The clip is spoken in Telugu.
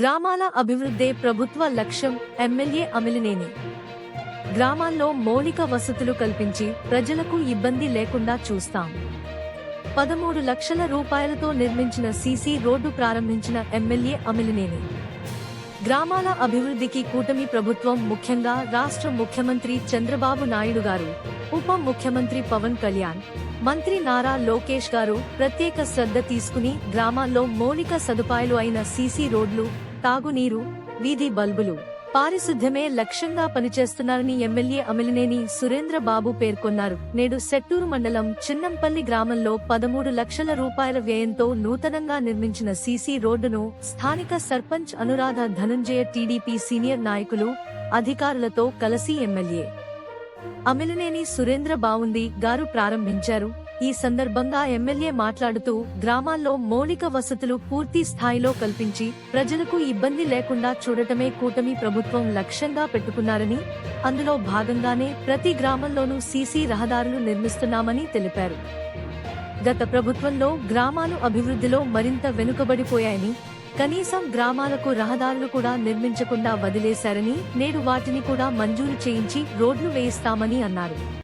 గ్రామాల అభివృద్ధే ప్రభుత్వ లక్ష్యం ఎమ్మెల్యే అమిలినేని. గ్రామాల్లో మౌలిక వసతులు కల్పించి ప్రజలకు ఇబ్బంది లేకుండా చూస్తాం. పదమూడు లక్షల రూపాయలతో నిర్మించిన సీసీ రోడ్డు ప్రారంభించిన ఎమ్మెల్యే అమిలినేని. గ్రామాల అభివృద్ధికి కూటమి ప్రభుత్వం ముఖ్యంగా రాష్ట్ర ముఖ్యమంత్రి చంద్రబాబు నాయుడు గారు ఉప ముఖ్యమంత్రి పవన్ కళ్యాణ్ మంత్రి నారా లోకేష్ గారు ప్రత్యేక శ్రద్ధ తీసుకుని గ్రామాల్లో మౌలిక సదుపాయాలు అయిన సీసీ రోడ్లు తాగునీరు వీధి బల్బులు పారిశుద్ధ్యమే లక్ష్యంగా పనిచేస్తున్నారని ఎమ్మెల్యే అమిలినేని సురేంద్ర బాబు పేర్కొన్నారు. నేడు సెట్టూరు మండలం చిన్నంపల్లి గ్రామంలో పదమూడు లక్షల రూపాయల వ్యయంతో నూతనంగా నిర్మించిన సీసీ రోడ్డును స్థానిక సర్పంచ్ అనురాధ ధనుంజయ టీడీపీ సీనియర్ నాయకులు అధికారులతో కలిసి ఎమ్మెల్యే అమిలినేని సురేంద్ర బావుంది గారు ప్రారంభించారు. ఈ సందర్భంగా ఎమ్మెల్యే మాట్లాడుతూ గ్రామాల్లో మౌలిక వసతులు పూర్తి స్థాయిలో కల్పించి ప్రజలకు ఇబ్బంది లేకుండా చూడటమే కూటమి ప్రభుత్వం లక్ష్యంగా పెట్టుకున్నారని అందులో భాగంగానే ప్రతి గ్రామంలోనూ సీసీ రహదారులు నిర్మిస్తున్నామని తెలిపారు. గత ప్రభుత్వంలో గ్రామాలు అభివృద్ధిలో మరింత వెనుకబడిపోయాయని కనీసం గ్రామాలకు రహదారులు కూడా నిర్మించకుండా వదిలేశారని నేడు వాటిని కూడా మంజూరు చేయించి రోడ్లు వేయిస్తామని అన్నారు.